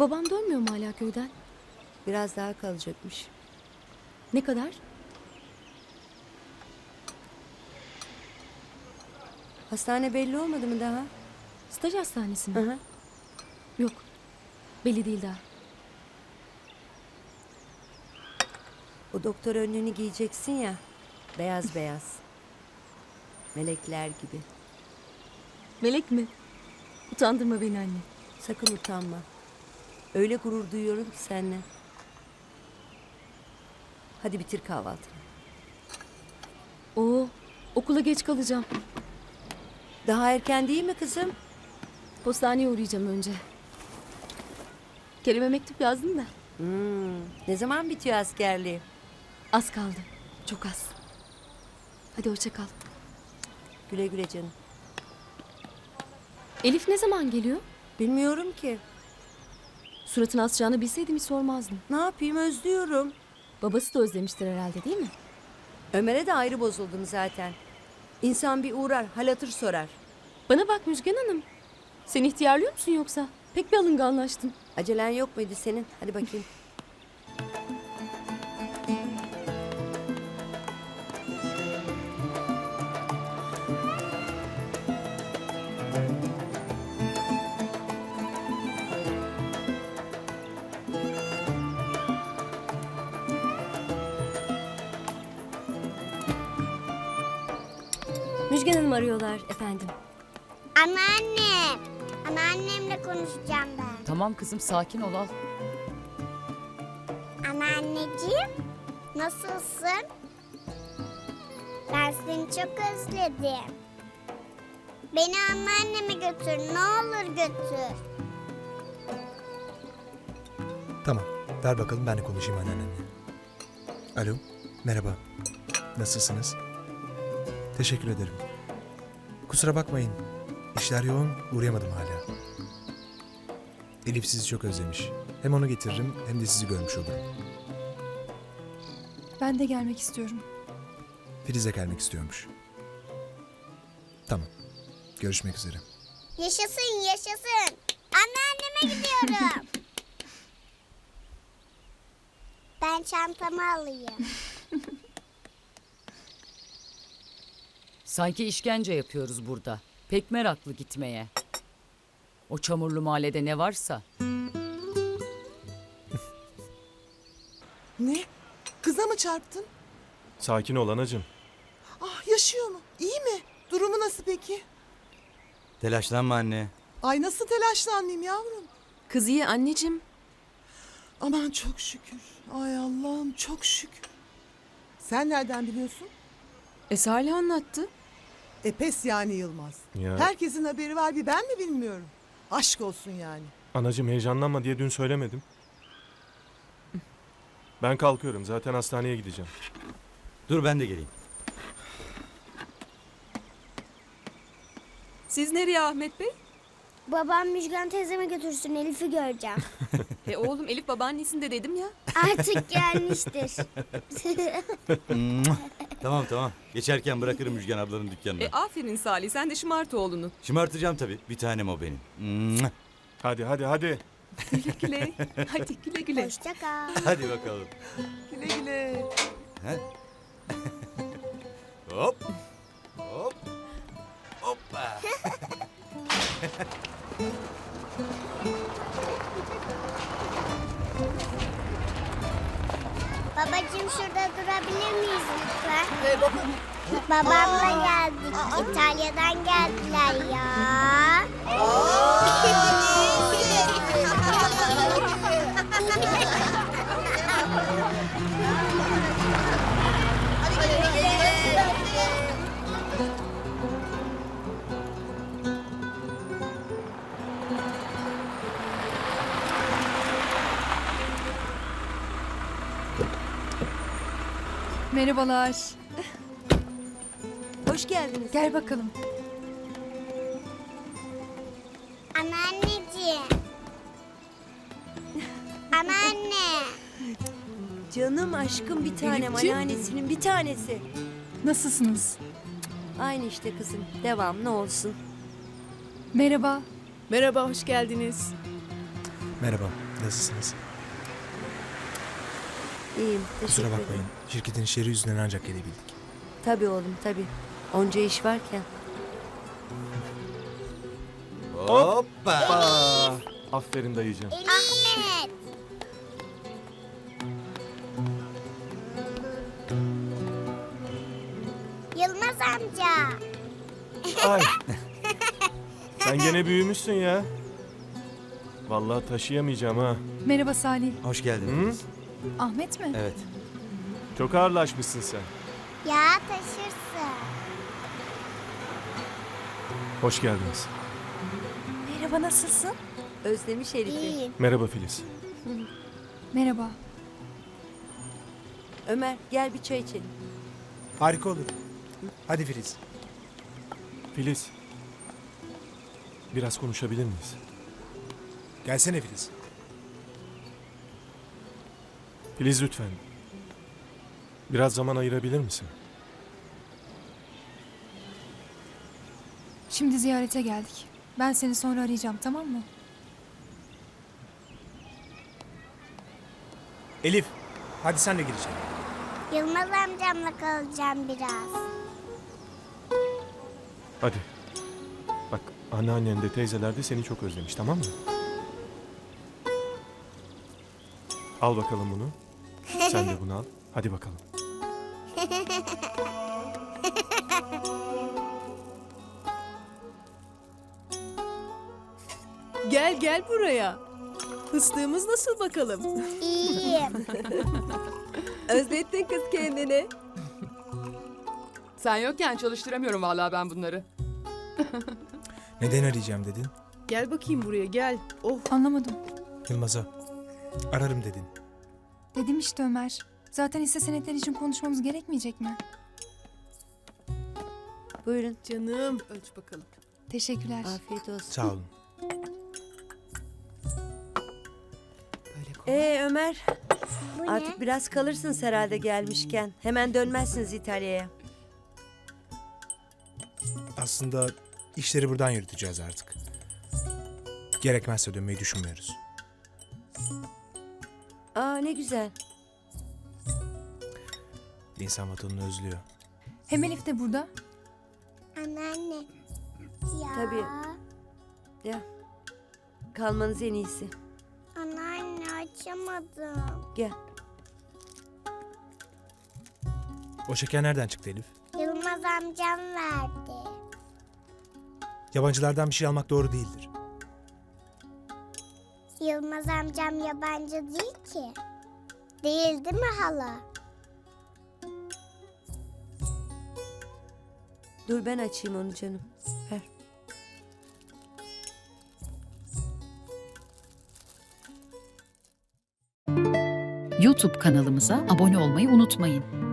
Babam dönmüyor mu hala köyden? Biraz daha kalacakmış. Ne kadar? Hastane belli olmadı mı daha? Staj hastanesi Hı mi? hı. Yok. Belli değil daha. O doktor önlüğünü giyeceksin ya. Beyaz beyaz. Melekler gibi. Melek mi? Utandırma beni anne. Sakın utanma. Öyle gurur duyuyorum ki seninle. Hadi bitir kahvaltını. Oo, okula geç kalacağım. Daha erken değil mi kızım? Postaneye uğrayacağım önce. Kerem'e mektup yazdım da. Hmm, ne zaman bitiyor askerliği? Az kaldı. Çok az. Hadi hoşça kal. Güle güle canım. Elif ne zaman geliyor? Bilmiyorum ki. Suratını asacağını bilseydim hiç sormazdım. Ne yapayım özlüyorum. Babası da özlemiştir herhalde değil mi? Ömer'e de ayrı bozuldum zaten. İnsan bir uğrar, hal hatır sorar. Bana bak Müjgan Hanım. Sen ihtiyarlıyor musun yoksa? Pek bir alınganlaştın. Acelen yok muydu senin? Hadi bakayım. Müjgan Hanım arıyorlar efendim. Anneanne. Anneannemle konuşacağım ben. Tamam kızım sakin ol al. Anneanneciğim. Nasılsın? Ben seni çok özledim. Beni anneanneme götür. Ne olur götür. Tamam. Ver bakalım ben de konuşayım anneannenle. Alo. Merhaba. Nasılsınız? Teşekkür ederim. Kusura bakmayın. İşler yoğun. Uğrayamadım hala. Elif sizi çok özlemiş. Hem onu getiririm hem de sizi görmüş olurum. Ben de gelmek istiyorum. Filiz de gelmek istiyormuş. Tamam. Görüşmek üzere. Yaşasın yaşasın. Anneanneme gidiyorum. ben çantamı alayım. Sanki işkence yapıyoruz burada. Pek meraklı gitmeye. O çamurlu mahallede ne varsa. Ne? Kıza mı çarptın? Sakin ol anacığım. Ah yaşıyor mu? İyi mi? Durumu nasıl peki? Telaşlanma anne. Ay nasıl telaşlanmayayım yavrum? Kız iyi anneciğim. Aman çok şükür. Ay Allah'ım çok şükür. Sen nereden biliyorsun? E Salih anlattı. E pes yani Yılmaz. Ya Herkesin haberi var bir ben mi bilmiyorum. Aşk olsun yani. anacığım heyecanlanma diye dün söylemedim. Ben kalkıyorum. Zaten hastaneye gideceğim. Dur ben de geleyim. Siz nereye Ahmet Bey? Babam Müjgan teyzeme götürsün Elif'i göreceğim. E oğlum Elif babaannesinde dedim ya. Artık gelmiştir. tamam tamam. Geçerken bırakırım Müjgan ablanın dükkanına. E aferin Salih sen de şımart oğlunu. Şımartacağım tabii. Bir tanem o benim. Hadi hadi hadi. Güle güle. Hadi güle güle. Hoşça kal. Hadi bakalım. Güle güle. Hop. Hop. Hoppa. Babacığım şurada durabilir miyiz lütfen? Babamla geldik. İtalya'dan geldiler ya. Merhabalar. Hoş geldiniz. Gel bakalım. Anneanneciğim. Anneanne. Canım aşkım bir tanem Elifciğim. anneannesinin bir tanesi. Nasılsınız? Aynı işte kızım. Devam ne olsun. Merhaba. Merhaba, hoş geldiniz. Merhaba. Nasılsınız? İyiyim. Teşekkür Kusura ederim. bakmayın. Şirketin işleri yüzünden ancak gelebildik. Tabii oğlum tabii. Onca iş varken. Hoppa. Aferin dayıcığım. Ahmet. Yılmaz amca. Ay. Sen gene büyümüşsün ya. Vallahi taşıyamayacağım ha. Merhaba Salih. Hoş geldin. Hı? Filiz. Ahmet mi? Evet. Çok ağırlaşmışsın sen. Ya taşırsın. Hoş geldiniz. Merhaba nasılsın? Özlemiş Elif'i. İyiyim. Merhaba Filiz. Merhaba. Ömer gel bir çay içelim. Harika olur. Hadi Filiz. Filiz. Biraz konuşabilir miyiz? Gelsene Filiz. Filiz lütfen. Biraz zaman ayırabilir misin? Şimdi ziyarete geldik. Ben seni sonra arayacağım tamam mı? Elif. Hadi sen de gir içeri. Yılmaz amcamla kalacağım biraz. Hadi. Bak anneannen de teyzeler de seni çok özlemiş tamam mı? Al bakalım bunu. Sen de bunu al. Hadi bakalım. Gel gel buraya. Fıstığımız nasıl bakalım? İyiyim. Özlettin kız kendini. Sen yokken çalıştıramıyorum vallahi ben bunları. Neden arayacağım dedin? Gel bakayım buraya gel. Oh Anlamadım. Yılmaz'a. Ararım dedin. Dedim işte Ömer. Zaten hisse senetleri için konuşmamız gerekmeyecek mi? Buyurun. canım. Ölç bakalım. Teşekkürler. Afiyet olsun. Sağ olun. Böyle koy. Ee Ömer Bu ne? artık biraz kalırsınız herhalde gelmişken. Hemen dönmezsiniz İtalya'ya. Aslında işleri buradan yürüteceğiz artık. Gerekmezse dönmeyi düşünmüyoruz. Aa ne güzel. İnsan vatanını özlüyor. Hem Elif de burada. Anneanne. Ya. Tabii. Ya. Kalmanız en iyisi. Anneanne açamadım. Gel. O şeker nereden çıktı Elif? Yılmaz amcam verdi. Yabancılardan bir şey almak doğru değildir. Yılmaz amcam yabancı değil ki. Değil değil mi hala? Dur ben açayım onu canım. Ver. YouTube kanalımıza abone olmayı unutmayın.